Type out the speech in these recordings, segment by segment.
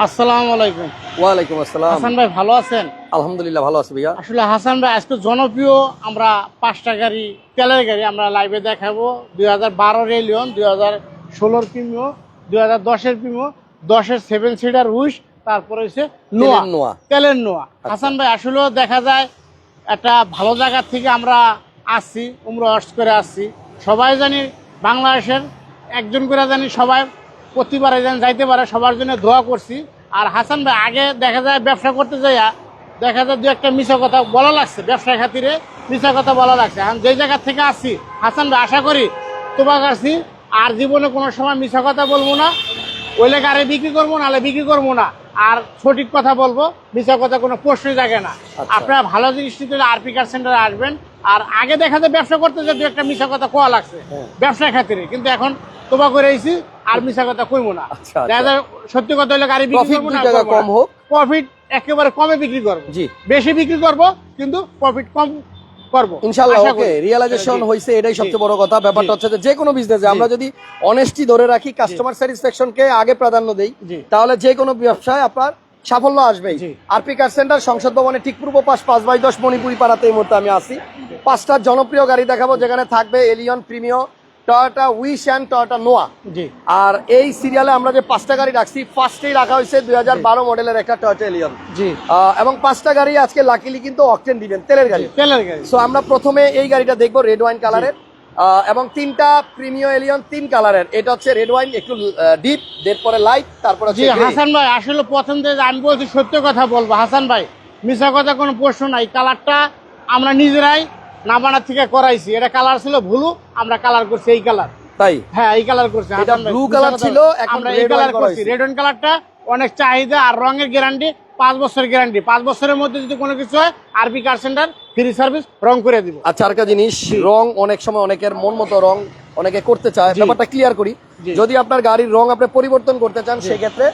আসসালামু আলাইকুম। ওয়ালাইকুম আসসালাম। হাসান ভাই ভালো আছেন? আলহামদুলিল্লাহ ভালো আছি ভাইয়া। আসলে হাসান ভাই আজকে জনপ্রিয় আমরা পাঁচটা গাড়ি তেলের গাড়ি আমরা লাইভে দেখাবো। দুই হাজার বারো রেলিয়ন দুই হাজার ষোলোর প্রিমিও দুই হাজার দশের প্রিমিও দশের সেভেন সিটার উইশ তারপরে হচ্ছে নোয়া নোয়া। তেলের নোয়া হাসান ভাই আসলেও দেখা যায় একটা ভালো জায়গা থেকে আমরা আসছি উমরা করে আসছি। সবাই জানি বাংলাদেশের একজন করে জানি সবাই প্রতিবারে যেন যাইতে পারে সবার জন্য দোয়া করছি। আর হাসান ভাই আগে দেখা যায় ব্যবসা করতে যাইয়া দেখা যায় দু একটা মিশা কথা বলা লাগছে ব্যবসার খাতিরে মিশা কথা বলা লাগছে। এখন যে জায়গা থেকে আসছি হাসান ভাই আশা করি তোমার কাছে আর জীবনে কোনো সময় মিশা কথা বলব না। ওইলে গাড়ি বিক্রি করব নাহলে বিক্রি করব না। আর সঠিক কথা বলব মিশা কথা কোনো প্রশ্নই থাকে না। আচ্ছা। আপনারা ভালো জিনিস নিতে আরপি কার সেন্টারে আসবেন। আর আগে দেখা যায় ব্যবসা করতে যে দু একটা মিশা কথা কোয়া লাগছে হ্যাঁ। ব্যবসার খাতিরে। কিন্তু এখন তোমা করে আইছি আর মিশা কথা কইবো না। আচ্ছা, আচ্ছা। সত্যি কথা হলে গাড়ি বিক্রি করব না কম হোক। প্রফিট একেবারে কমে বিক্রি করব। জি। বেশি বিক্রি করব কিন্তু প্রফিট কম করব। ইনশাল্লাহ ওকে রিয়েলাইজেশন জি। এটাই সবচেয়ে বড় কথা। ব্যাপারটা হচ্ছে যে যে কোনো বিজনেসে আমরা যদি অনেস্টি ধরে রাখি কাস্টমার স্যাটিসফ্যাকশনকে আগে প্রাধান্য দেই তাহলে যে কোনো ব্যবসায় আপনার সাফল্য আসবেই। জি। আরপি কার সেন্টার সংসদ ভবনে ঠিক পূর্ব পাশ পাঁচ বাই দশ মণিপুরি পাড়াতে এই মুহূর্তে আমি আসি পাঁচটা জনপ্রিয় গাড়ি দেখাবো যেখানে থাকবে Allion Premio Toyota Wish and Toyota Noah জি। আর এই সিরিয়ালে আমরা যে পাঁচটা গাড়ি রাখছি ফার্স্টেই রাখা হয়েছে দুই হাজার বারো মডেলের একটা টয়োটা এলিয়ন জি। এবং পাঁচটা গাড়ি আজকে লাকিলি কিন্তু অকটেন দিবেন তেলের গাড়ি। তেলের গাড়ি। সো আমরা প্রথমে এই গাড়িটা দেখব রেড ওয়াইন কালারের এবং তিনটা প্রিমিয় এলিয়ন তিন কালারের এটা হচ্ছে রেড ওয়াইন একটু ডিপ দেড় পরে লাইট তারপর জি হাসান ভাই আসলে থেকে আমি বলছি সত্য কথা বলব। হাসান ভাই মিশা কথা কোনো প্রশ্ন নাই। কালারটা আমরা নিজেরাই নাবানার থেকে করাইছি। এটা কালার ছিল ভুলু আমরা কালার করছি এই কালার তাই? হ্যাঁ এই কালার করছি। এটা colour কথা ছিল, আমরা এই কালার করা করছি। রেড ওয়াইন কালারটা অনেক চাহিদা আর রঙের গ্যারান্টি পাঁচ বছরের গ্যারান্টি পাঁচ বছরের মধ্যে যদি কোনো কিছু হয় আরবি কার সেন্টার ফ্রি সার্ভিস রং করে দিব। আচ্ছা আর জিনিস রং অনেক সময় অনেকের মন মতো রং অনেকে করতে চায়। ব্যাপারটা ক্লিয়ার করি। যদি আপনার গাড়ির রং আপনি পরিবর্তন করতে চান সেক্ষেত্রে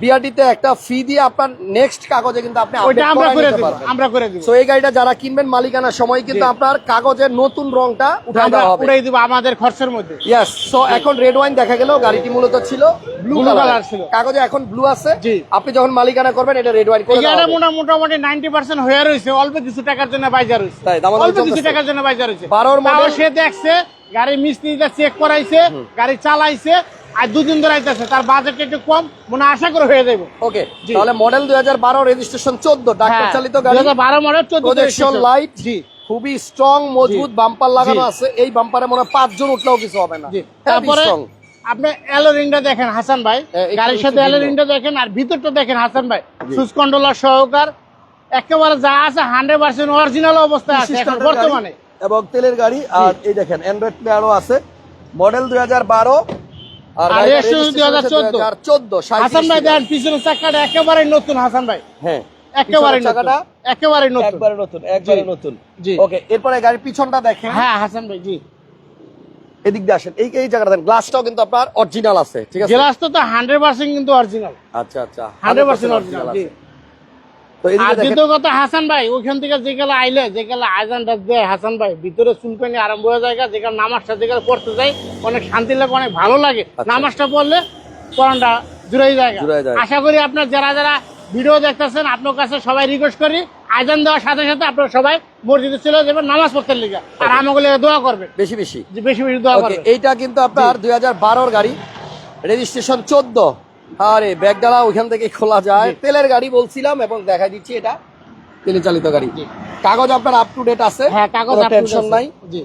বিআরটিতে একটা ফি দিয়ে আপনার নেক্সট কাগজে কিন্তু আপনি আমরা করে নিতে দিব পারবেন। আমরা করে দিব। সো এই গাড়িটা যারা কিনবেন মালিকানার সময় কিন্তু আপনার কাগজের নতুন রংটা উঠাই দেওয়া হবে। উড়াই দিব আমাদের খরচের মধ্যে। ইয়েস সো এখন রেড ওয়াইন দেখা গেল গাড়িটি মূলত ছিল ব্লু কালার ছিল। কাগজে এখন ব্লু আছে। আপনি যখন মালিকানা করবেন এটা রেড ওয়াইন করে। মোটা- মোটামুটি নাইনটি পার্সেন্ট হয়ে রয়েছে অল্প কিছু টাকার জন্য বাইজা রয়েছে। তাই, অল্প কিছু টাকার জন্য বাইজা রয়েছে। সে দেখছে গাড়ি মিস্ত্রিটা চেক করাইছে গাড়ি চালাইছে আর দুদিন ধরে আইতেছে তার বাজেট একটু কম মনে আশা করে হয়ে যাবে ওকে তাহলে মডেল দুই হাজার বারো রেজিস্ট্রেশন চোদ্দ ডাক্তার চালিত গাড়ি। বারো মডেল চোদ্দ লাইট জি। খুবই স্ট্রং মজবুত বাম্পার লাগানো আছে। এই বাম্পারে মনে হয় পাঁচজন উঠলেও কিছু হবে না। জি। তারপরে আপনি অ্যালো রিংটা দেখেন হাসান ভাই। হ্যাঁ, গাড়ির সাথে অ্যালো রিংটা দেখেন আর ভিতরটা দেখেন হাসান ভাই। সুইচ কন্ট্রোলার সহকার একেবারে যা আছে হান্ড্রেড পার্সেন্ট অরিজিনাল অবস্থায় আছে এখন বর্তমানে। এবং তেলের গাড়ি আর এই দেখেন অ্যান্ড্রয়েড প্লেয়ারও আছে। মডেল দুই হাজার বারো আর আর গাড়িটার registration registration 2014 হচ্ছে 2014, হাসান ভাই 37 পিছনের চাকাটা একেবারে নতুন হাসান ভাই। হ্যাঁ একেবারে চাকাটা একেবারে নতুন। একবারে নতুন একবারে নতুন। জি। ওকে এরপরে গাড়ির পিছনটা দেখেন। হ্যাঁ হাসান ভাই জি। এদিক দিয়ে আসেন। এই এই জায়গাটা দেখেন গ্লাসটাও কিন্তু আপনার অরিজিনাল আছে ঠিক আছে? তো হান্ড্রেড পার্সেন্ট কিন্তু অরিজিনাল আচ্ছা আচ্ছা হান্ড্রেড পার্সেন্ট অরিজিনাল জি তো এদিকে আর দেখেন দ্বিতীয় কথা হাসান ভাই ওইখান থেকে যেগুলো আইলে যেগুলো আয়োজনটা দেয় হাসান ভাই ভিতরে চুলকানি আরম্ভ হয়ে যায় যেখানে নামাজটা যেগুলো পড়তে যাই অনেক শান্তি লাগে অনেক ভালো লাগে। আচ্ছা। নামাজটা পড়লে কোরআনটা জুড়াই যায় আশা করি আপনার যারা যারা ভিডিও দেখতেছেন আপনার কাছে সবাই রিকোয়েস্ট করি দেওয়ার সাথে সাথে আপনারা সবাই মসজিদে চলে যাবেন নামাজ পড়তে লিখা আর দোয়া করবেন। বেশি বেশি। বেশি বেশি দোয়া করবেন। এইটা কিন্তু আপনার দুই হাজার বারোর গাড়ি রেজিস্ট্রেশন চোদ্দ। আরে ব্যাগডালা ওইখান থেকে খোলা যায়। তেলের গাড়ি বলছিলাম এবং দেখা দিচ্ছি এটা তেলে চালিত গাড়ি। কাগজ আপনার আপ টু ডেট আছে? হ্যাঁ কাগজ টেনশন নাই? জি।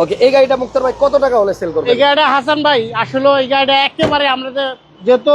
ওকে এই গাড়িটা মুক্তার ভাই কত টাকা হলে সেল করবেন? এই গাড়িটা হাসান ভাই আসলে এই গাড়িটা একেবারে আমরা যে যেহেতু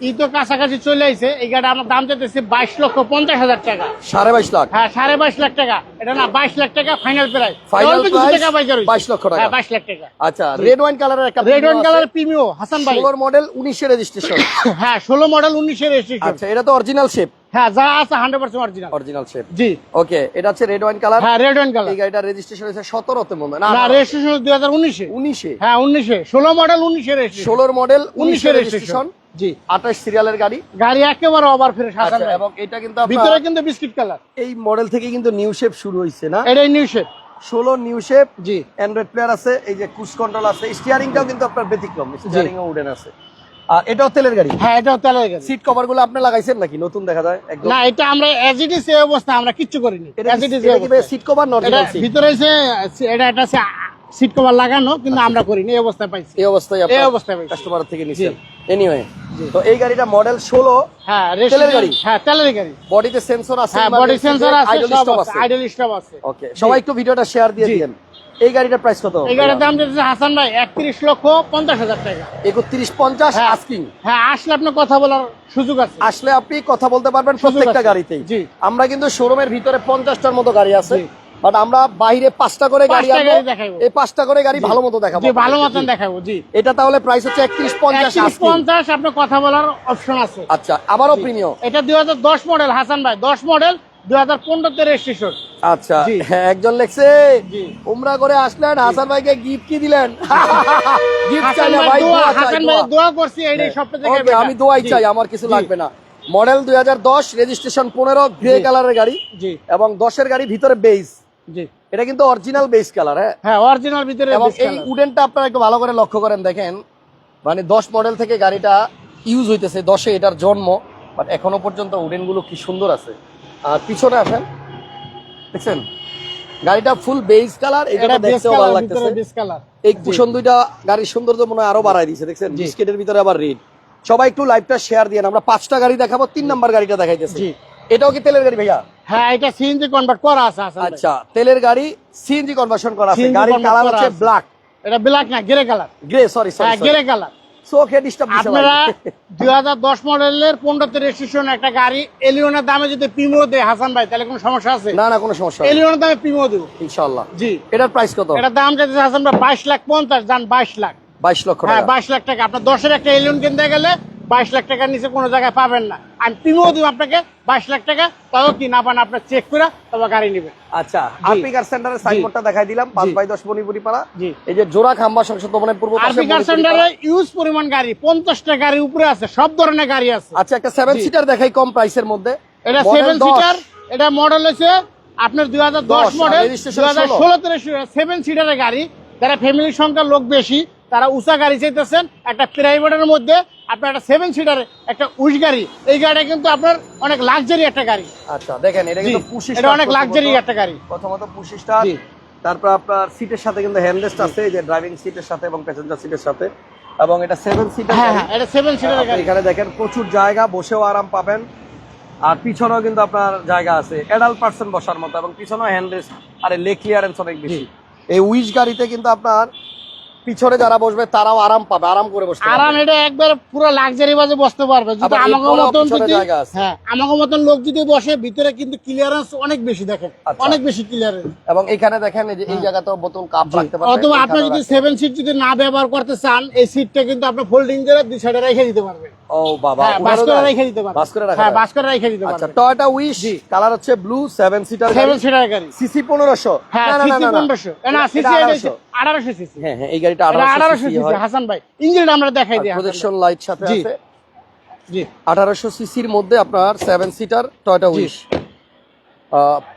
ই তো কাছাকাছি চলে আইছে এই আমরা দাম চাইতেছি বাইশ লক্ষ পঞ্চাশ হাজার টাকা। সাড়ে বাইশ লাখ? হ্যাঁ সাড়ে বাইশ লাখ টাকা। এটা না বাইশ লাখ টাকা ফাইনাল প্রাইস Final price টাকা বাইশ লক্ষ টাকা। বাইশ লাখ টাকা। আচ্ছা রেড ওয়াইন কালারের একটা red wine colour Premio Hasan ভাই। ষোলোর মডেল রেজিস্ট্রেশন হ্যাঁ ষোলো মডেল উনিশের রেজিস্ট্রেশন আচ্ছা এটা তো অরিজিনাল শেপ হ্যাঁ যা আছে hundred percent original original shape জি। ওকে এটা হচ্ছে রেড ওয়াইন কালার হ্যাঁ রেড কালার এই রেজিস্ট্রেশন হয়েছে সতেরোতে মনে না রেজিস্ট্রেশন দুই হাজার উনিশে। উনিশে। হ্যাঁ উনিশে। ষোলো মডেল রেজিস্ট্রেশন ষোলোর মডেল উনিশের রেজিস্ট্রেশন জি। আঠাশ সিরিয়ালের গাড়ি। গাড়ি একেবারে ওভার ফ্রেশ আচ্ছা, এবং এটা কিন্তু ভিতরে কিন্তু বিস্কিট কালার এই মডেল থেকে কিন্তু নিউ শেপ শুরু হয়েছে না? এটাই নিউ শেপ ষোলো নিউ শেপ জি। অ্যান্ড্রয়েড প্লেয়ার আছে এই যে কুস কন্ট্রোল আছে স্টিয়ারিংটাও কিন্তু আপনার ব্যতিক্রম উডেন আছে। আর এটাও তেলের গাড়ি? হ্যাঁ এটাও তেলের গাড়ি। সিট কভারগুলো আপনি লাগাইছেন নাকি? নতুন দেখা যায় একদম। না এটা আমরা এজ ইট ইজ এই অবস্থা আমরা কিচ্ছু করিনি। এটা as it is seat cover এটা সিট ভিতরে এসে এটা একটা সিট কভার লাগানো কিন্তু আমরা করিনি এই অবস্থায় পাইছি। এই অবস্থায় এই অবস্থায় পাইছি। কাস্টমার থেকে নিছেন। এনিওয়ে তো এই গাড়িটা মডেল 16 হ্যাঁ তেলের গাড়ি? হ্যাঁ তেলের গাড়ি। বডিতে সেন্সর আছে হ্যাঁ বডি সেন্সর আছে আইডল সব স্টপ আছে আইডল স্টপ আছে। ওকে সবাই একটু ভিডিওটা শেয়ার দিয়ে দিবেন এই গাড়িটার প্রাইস কত? এই গাড়ির দাম দিতেছে হাসান ভাই একত্রিশ লক্ষ পঞ্চাশ হাজার টাকা। 31 50 হ্যাঁ। আস্কিং হ্যাঁ আসলে আপনার কথা বলার সুযোগ আছে। আসলে আপনি কথা বলতে পারবেন প্রত্যেকটা গাড়িতেই। আমরা কিন্তু শোরুমের ভিতরে পঞ্চাশটার মতো গাড়ি আছে। বাট আমরা বাইরে পাঁচটা করে গাড়ি আনব। এই পাঁচটা করে গাড়ি ভালো মতো দেখাবো। ভালো মতন দেখাবো জি। এটা তাহলে প্রাইস হচ্ছে একত্রিশ পঞ্চাশ পঞ্চাশ আপনার কথা বলার অপশন আছে। আচ্ছা আবারও প্রিমিয়াম এটা দুই হাজার দশ মডেল হাসান ভাই দশ মডেল দুই হাজার পনেরোতে রেজিস্ট্রেশন আচ্ছা হ্যাঁ, একজন লেখছে উমরা করে আসলেন হাসান ভাইকে গিফট কি দিলেন? গিফট চাই না ভাই দোয়া। করছি এইটাই সবটা থেকে আমি দোয়াই চাই আমার কিছু লাগবে না। মডেল দুই হাজার দশ রেজিস্ট্রেশন পনেরো গ্রে কালারের গাড়ি এবং দশের গাড়ি ভিতরে বেস জি। এটা কিন্তু অরিজিনাল বেস কালার হ্যাঁ? হ্যাঁ অরিজিনাল ভিতরে এবং এই উডেনটা আপনারা একটু ভালো করে লক্ষ্য করেন দেখেন। মানে দশ মডেল থেকে গাড়িটা ইউজ হইতেছে দশে এটার জন্ম বাট এখনও পর্যন্ত উডেনগুলো কি সুন্দর আছে। আর পিছনে আসেন দেখছেন? গাড়িটা ফুল বেজ কালার এটা দেখতেও ভালো লাগতেছে। এই কুশন দুইটা গাড়ির সৌন্দর্য মনে হয় আরও বাড়ায় দিয়েছে দেখছেন। বিস্কেটের ভিতরে আবার রেড সবাই একটু লাইভটা শেয়ার দিয়ে আমরা পাঁচটা গাড়ি দেখাবো তিন নাম্বার গাড়িটা দেখাইতেছি। এটাও কি তেলের গাড়ি ভাইয়া? হ্যাঁ এটা সিএনজি কনভার্ট করা আছে আচ্ছা তেলের গাড়ি সিএনজি কনভার্সন করা আছে। গাড়ির কালার হচ্ছে ব্ল্যাক এটা ব্ল্যাক না গ্রে কালার গ্রে সরি হ্যাঁ সরি গ্রে কালার চোখে ডিস্টার্ব দিছে আপনারা ভাই। দুই হাজার দশ মডেলের পনেরোতে রেজিস্ট্রেশন একটা গাড়ি এলিয়নের দামে যদি প্রিমিও দেয় হাসান ভাই তাহলে কোনো সমস্যা আছে? না না কোনো সমস্যা নেই। এলিয়নের দামে প্রিমিও দেবো। ইনশাআল্লাহ। জি। এটার প্রাইস কত? এটা দাম চাইছে হাসান ভাই বাইশ লাখ পঞ্চাশ যান বাইশ লাখ। বাইশ লক্ষ হ্যাঁ টাকা। বাইশ লাখ টাকা। আপনার দশের একটা এলিয়ন কিনতে গেলে বাইশ লাখ টাকার নিচে কোনো জায়গায় পাবেন না। আমি প্রিমিও দিব আপনাকে বাইশ লাখ টাকা তাও কি না পান আপনার চেক করে তবে গাড়ি নেবেন। আচ্ছা আরপি কার সেন্টারের সাইনবোর্ডটা দেখাই দিলাম পাঁচ বাই দশ মণিপুরি পাড়া জি। এই যে জোড়া খাম্বা সংসদ ভবনের পূর্ব পাশে কার সেন্টারে ইউজ পরিমাণ গাড়ি পঞ্চাশটা গাড়ি উপরে আছে সব ধরনের গাড়ি আছে। আচ্ছা একটা সেভেন সিটার দেখাই কম প্রাইসের মধ্যে। এটা সেভেন সিটার এটা মডেল আপনার দুই হাজার দশ মডেল দুই হাজার ষোলোতে সেভেন সিটারের গাড়ি। যারা ফ্যামিলির সংখ্যা লোক বেশি তারা উষা গাড়ি চাইতেছেন একটা প্রাইভেটের মধ্যে আপনার একটা সেভেন সিটার একটা উইশ গাড়ি। এই গাড়িটা কিন্তু আপনার অনেক লাক্সারি একটা গাড়ি। আচ্ছা দেখেন এটা কিন্তু পুশি এটা অনেক লাক্সারি একটা গাড়ি। প্রথমত পুশি স্টার। তারপর আপনার সিটের সাথে কিন্তু হ্যান্ডরেস্ট আছে এই যে ড্রাইভিং সিটের সাথে এবং প্যাসেঞ্জার সিটের সাথে। এবং এটা সেভেন সিটার হ্যাঁ হ্যাঁ এটা সেভেন সিটারের গাড়ি। এখানে দেখেন প্রচুর জায়গা বসেও আরাম পাবেন। আর পিছনেও কিন্তু আপনার জায়গা আছে অ্যাডাল্ট পার্সন বসার মতো এবং পিছনেও হ্যান্ডরেস্ট আর লেগ ক্লিয়ারেন্স অনেক বেশি। এই উইশ গাড়িতে কিন্তু আপনার পিছনে যারা বসবে তারাও আরাম পাবে আরাম করে বসতে পারবে। আরাম এটা একবার পুরো লাক্সারি বাজে বসতে পারবে। যদি আমাকে মতন যদি হ্যাঁ আমাকে মতন লোক যদি বসে ভিতরে কিন্তু ক্লিয়ারেন্স অনেক বেশি দেখেন। আচ্ছা। অনেক বেশি ক্লিয়ারেন্স এবং এখানে দেখেন এই যে এই জায়গাতেও বোতল কাপ রাখতে পারবে অথবা আপনি যদি রাখতে সেভেন সিট যদি না ব্যবহার করতে চান এই সিটটা কিন্তু আপনি ফোল্ডিং করে দুই সাইডে রেখে দিতে পারবেন। ও বাবা হ্যাঁ বাস করে রেখে দিতে পারবেন। বাস করে রাখা হ্যাঁ বাস করে রেখে দিতে আচ্ছা পারবেন। টয়োটা উইশ কালার হচ্ছে blue seven seater seven seater গাড়ি। সিসি পনেরোশো। হ্যাঁ সিসি পনেরোশো। না সিসি আঠারোশো সিসি। হ্যাঁ হ্যাঁ এই গাড়িটা এটা আঠারোশো আঠারোশো সিসি হাসান ভাই ইঞ্জিনটা আমরা দেখাই দিই প্রজেকশন লাইট সাথে আছে। জি। আঠারোশো সিসির মধ্যে আপনার seater Toyota Wish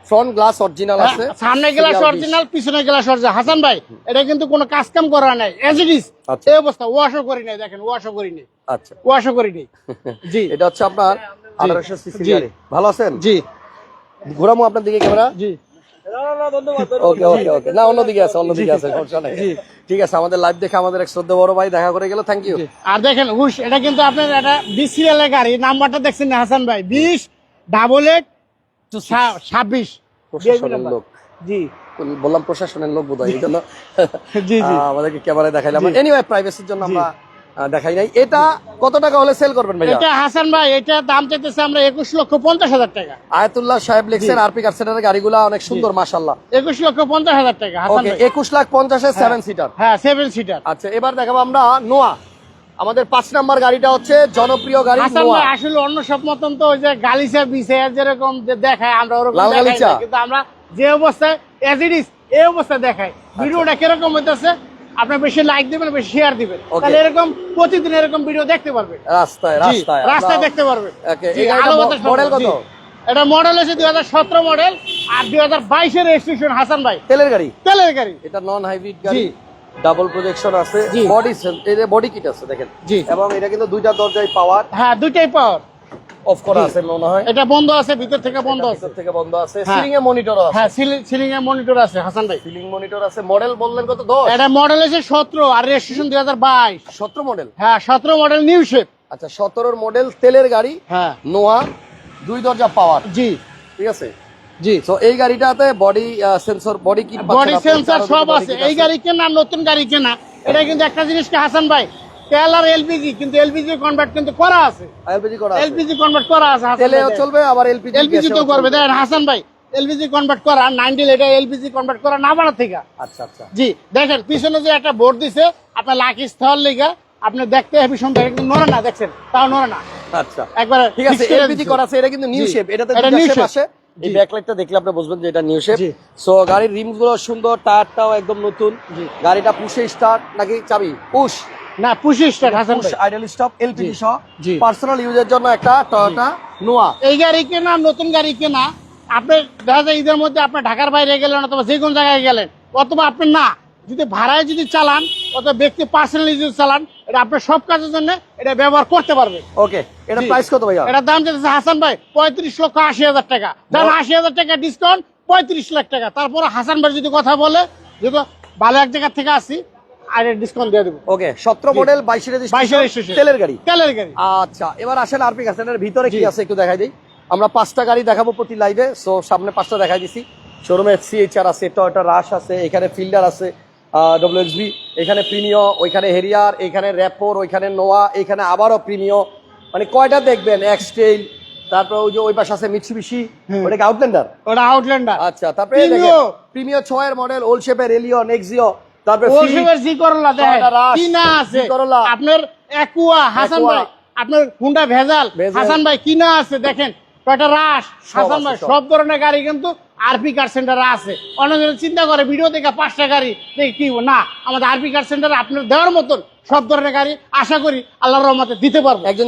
front glass original আছে। সামনে গ্লাস অরিজিনাল পিছনে গ্লাস অরিজিনাল হাসান ভাই এটা কিন্তু কোনো কাজ কাম করা নাই। As it is. এই অবস্থা ওয়াশও করি নাই দেখেন ওয়াশও করি নাই। আচ্ছা। ওয়াশও করি নাই। জি। এটা হচ্ছে আপনার আঠারোশো সিসির জি। গাড়ি। ভালো আছেন? জি। ঘোরামো আপনার দিকে ক্যামেরা। জি। ওকে ওকে ওকে না অন্যদিকে আছে অন্যদিকে আছে সমস্যা নেই। ঠিক আছে আমাদের লাইভ দেখে আমাদের এক শ্রদ্ধা বড় ভাই দেখা করে গেল থ্যাংক ইউ আর দেখেন হুশ এটা কিন্তু আপনার একটা বিশ সিরিয়ালের গাড়ি নাম্বারটা দেখছেন না হাসান ভাই? বিশ ডাবল এইট ছাব্বিশ। প্রশাসনের লোক। জি। বললাম প্রশাসনের লোক বোধ হয় এই জন্য। আমাদেরকে ক্যামেরায় দেখাইলাম। এনিওয়ে প্রাইভেসির জন্য আমরা দেখাই নাই। এটা কত টাকা হলে সেল করবেন ভাইয়া? এটা হাসান ভাই এটা দাম চাইতেছে আমরা একুশ লক্ষ পঞ্চাশ হাজার টাকা। আয়াতুল্লাহ সাহেব লিখছেন আরপি কারসেটের গাড়িগুলো অনেক সুন্দর লক্ষ পঞ্চাশ হাজার টাকা হাসান ভাই। লাখ সিটার হ্যাঁ। সেভেন সিটার আচ্ছা এবার দেখাবো আমরা নোয়া। আমাদের পাঁচ নাম্বার গাড়িটা হচ্ছে জনপ্রিয় গাড়ি আসলে অন্য সব মতন তো ওই যে গালিচা বিছে যেরকম যে দেখায় আমরা ওরকম? কিন্তু আমরা যে অবস্থায় এজ ইট ইজ এই অবস্থায় দেখাই। ভিডিওটা কীরকম হইতেছে আপনি বেশি লাইক দিবেন বেশি শেয়ার দিবেন. তাহলে এরকম প্রতিদিন এরকম ভিডিও দেখতে পারবেন। রাস্তায় রাস্তায় রাস্তায় দেখতে পারবেন। Okay, জি, এই গাড়িটা আলো ম- বাতাস পাবেন, model কত? এটা মডেল হচ্ছে দুই হাজার সতেরো মডেল আর দুই হাজার বাইশের রেজিস্ট্রেশন হাসান ভাই। তেলের গাড়ি? তেলের গাড়ি। এটা নন হাইব্রিড গাড়ি। জি। ডাবল প্রজেকশন আছে। বডি বডি কিট আছে দেখেন। জি। এবং এটা কিন্তু দুইটা দরজায় পাওয়ার হ্যাঁ দুইটাই পাওয়ার অফ করা আছে মনে হয়। এটা বন্ধ আছে ভিতর থেকে বন্ধ আছে। ভিতর থেকে বন্ধ আছে। হ্যাঁ। সিলিং এ মনিটরও আছে। হ্যাঁ সিলিং এর মনিটর আছে হাসান ভাই। সিলিং মনিটর আছে। মডেল বললেন কত? 10 এটা মডেল আছে সতেরো আর রেজিস্ট্রেশন দুই হাজার বাইশ। 17 মডেল হ্যাঁ সতেরো মডেল নিউ শেপ আচ্ছা 17 মডেল তেলের গাড়ি হ্যাঁ। নোয়া দুই দরজা পাওয়ার জি। ঠিক আছে? জি। তো এই গাড়িটাতে body sensor body kit body sensor সব আছে। এই গাড়ি কেনা নতুন গাড়ি কেনা। এটা কিন্তু একটা জিনিসকে হাসান ভাই? তেল আর এলপিজি কিন্তু এলপিজি কনভার্ট কিন্তু করা আছে। এলপিজি করা আছে। এলপিজি কনভার্ট করা আছে তেলেও চলবে আবার এলপিজি এলপিজি তো করবে। দেখেন হাসান ভাই এলপিজি কনভার্ট করা নাইনটি এটা এলপিজি কনভার্ট করা না বানা থেকে। আচ্ছা আচ্ছা। জি দেখেন পিছনে যে একটা বোর্ড দিছে আপনার লাকি স্থল লিগা আপনি দেখতে সুন্দর কিন্তু নড়ে না দেখছেন? তাও নড়ে না। আচ্ছা। একবার ঠিক আছে এলপিজি করা আছে এটা কিন্তু নিউ। শেপ এটাতে এটা new শেপ আছে। এই ব্যাকলাইটটা দেখলে আপনি বুঝবেন যে এটা নিউ শেপ সো গাড়ির রিমসগুলো সুন্দর টায়ারটাও একদম নতুন। গাড়িটা পুশে স্টার্ট নাকি চাবি? পুশ না পুশি স্টার্ট হাসান ভাই। আইডল স্টপ এলপিজি সহ পার্সোনাল ইউজের জন্য একটা টয়োটা নোয়া। এই গাড়ি কেনা নতুন গাড়ি কেনা আপনি দেখা যায় ঈদের মধ্যে আপনি ঢাকার বাইরে গেলেন অথবা যে কোনো জায়গায় গেলেন অথবা আপনি না যদি ভাড়ায় যদি চালান অথবা ব্যক্তি পার্সোনালি যদি চালান এটা আপনার সব কাজের জন্য এটা ব্যবহার করতে পারবেন। ওকে এটা প্রাইস কত ভাইয়া? এটার দাম যেতেছে হাসান ভাই পঁয়ত্রিশ লক্ষ আশি হাজার টাকা। দাম আশি হাজার টাকা ডিসকাউন্ট পঁয়ত্রিশ লাখ টাকা। তারপরে হাসান ভাই যদি কথা বলে যেহেতু ভালো এক জায়গা থেকে আসি আর ডিসকাউন্ট দিয়ে দেবো। ওকে 17 মডেল 22 রেজিস্ট্রেশন তেলের গাড়ি। তেলের গাড়ি। আচ্ছা এবার আসেন আরপি গাছের ভিতরে কি আছে একটু দেখাই দিই। আমরা পাঁচটা গাড়ি দেখাবো প্রতি লাইভে সো সামনে পাঁচটা দেখাই দিছি। শোরুমে সিএইচআর আছে টয়োটা রাশ আছে এখানে ফিল্ডার আছে ডব্লিউএক্সবি এখানে প্রিমিয় ওইখানে হেরিয়ার এখানে র্যাপোর ওইখানে নোয়া এখানে আবারও প্রিমিয় মানে কয়টা দেখবেন? এক্সটেল তারপর ওই যে ওই পাশে আছে মিটসুবিশি। ওটা আউটল্যান্ডার ওটা আউটল্যান্ডার আচ্ছা তারপরে। প্রিমিয় ছয়ের মডেল ওল শেপের এলিও নেক্সিও তারপরে জি করলা দেখেন আছে? আপনার একুয়া হাসান ভাই আপনার হুন্ডা ভেজাল। ভেজাল। হাসান ভাই কি আছে? দেখেন কয়টা রাশ? সব হাসান ভাই সব। সব ধরনের গাড়ি কিন্তু আরপি কার সেন্টারে আছে। অনেকজন চিন্তা করে ভিডিও দেখে পাঁচটা গাড়ি দেখে কি না? আমাদের আরপি কার সেন্টারে আপনার দেওয়ার মতন সব ধরনের গাড়ি আশা করি আল্লাহর রহমতে দিতে পারব। একজন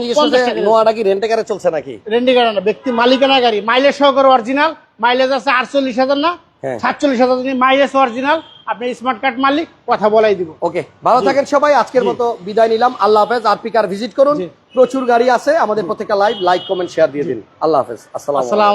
নোয়াটা কি রেন্টে কারে চলছে নাকি? রেন্ডি গাড়ি না ব্যক্তি মালিকানা গাড়ি। মাইলেজ সহকারে অরিজিনাল মাইলেজ আছে আটচল্লিশ হাজার না। সাতচল্লিশ হাজার মাইলেজ অরিজিনাল আপনি স্মার্ট কার্ড মালিক কথা বলাই দিব। ওকে ভালো থাকেন সবাই আজকের মতো বিদায় নিলাম। আল্লাহ হাফেজ আর পিকার ভিজিট করুন। প্রচুর গাড়ি আছে আমাদের প্রত্যেকটা লাইভ লাইক কমেন্ট শেয়ার দিয়ে দিন। আল্লাহ হাফেজ আসসালাম আসসালাম